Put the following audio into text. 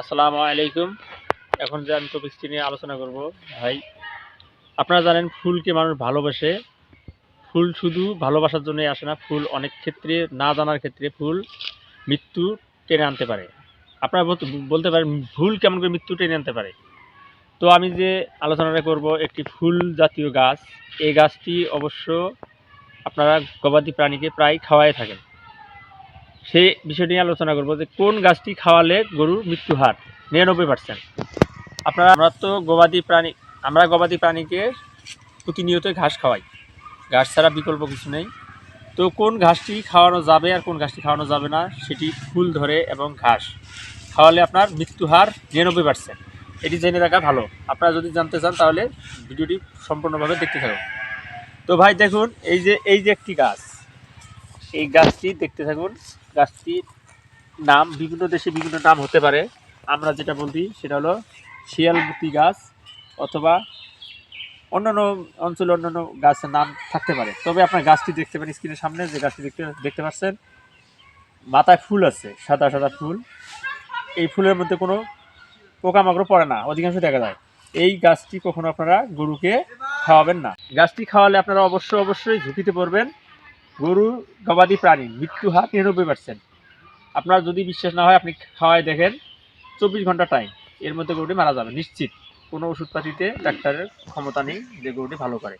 আসসালামু আলাইকুম। এখন যে আমি টপিকটি নিয়ে আলোচনা করব, ভাই, আপনারা জানেন ফুলকে মানুষ ভালোবাসে। ফুল শুধু ভালোবাসার জন্যই আসে না, ফুল অনেক ক্ষেত্রে, না জানার ক্ষেত্রে ফুল মৃত্যু টেনে আনতে পারে। আপনারা বলতে পারেন ফুল কেমন করে মৃত্যু টেনে আনতে পারে। তো আমি যে আলোচনাটা করব, একটি ফুল জাতীয় গাছ, এই গাছটি অবশ্য আপনারা গবাদি প্রাণীকে প্রায় খাওয়াই থাকেন। সেই বিষয়টি নিয়ে আলোচনা করব যে কোন গাছটি খাওয়ালে গরুর মৃত্যু হার? নিরানব্বই পার্সেন্ট আপনারা আমরা তো গবাদি প্রাণী, আমরা গবাদি প্রাণীকে প্রতিনিয়ত ঘাস খাওয়াই। ঘাস ছাড়া বিকল্প কিছু নেই। তো কোন ঘাসটি খাওয়ানো যাবে আর কোন ঘাসটি খাওয়ানো যাবে না, সেটি ফুল ধরে এবং ঘাস। খাওয়ালে আপনার মৃত্যু হার নিরানব্বই পার্সেন্ট এটি জেনে রাখা ভালো। আপনারা যদি জানতে চান তাহলে ভিডিওটি সম্পূর্ণভাবে দেখতে থাকুন। তো ভাই দেখুন, এই যে এই যে একটি গাছ এই গাছটি দেখতে থাকুন। গাছটির নাম বিভিন্ন দেশে বিভিন্ন নাম হতে পারে। আমরা যেটা বলছি সেটা হলো শিয়ালবতী গাছ অথবা অন্যান্য অঞ্চলে অন্যান্য গাছের নাম থাকতে পারে। তবে আপনার গাছটি দেখতে পারেন স্ক্রিনের সামনে, যে গাছটি দেখতে দেখতে পাচ্ছেন, মাথায় ফুল আছে, সাদা সাদা ফুল। এই ফুলের মধ্যে কোনো পোকামাকড় পড়ে না, অধিকাংশ দেখা যায়। এই গাছটি কখনো আপনারা গরুকে খাওয়াবেন না। গাছটি খাওয়ালে আপনারা অবশ্যই অবশ্যই ঝুঁকিতে পড়বেন। গরু গবাদি প্রাণী, মৃত্যু হার নিরানব্বই পার্সেন্ট আপনার যদি বিশ্বাস না হয়, আপনি খাওয়ায় দেখেন, চব্বিশ ঘণ্টা টাইম এর মধ্যে গরুটি মারা যাবে। নিশ্চিত, কোনো ওষুধপাতিতে ডাক্তারের ক্ষমতা নেই যে গরুটি ভালো করে।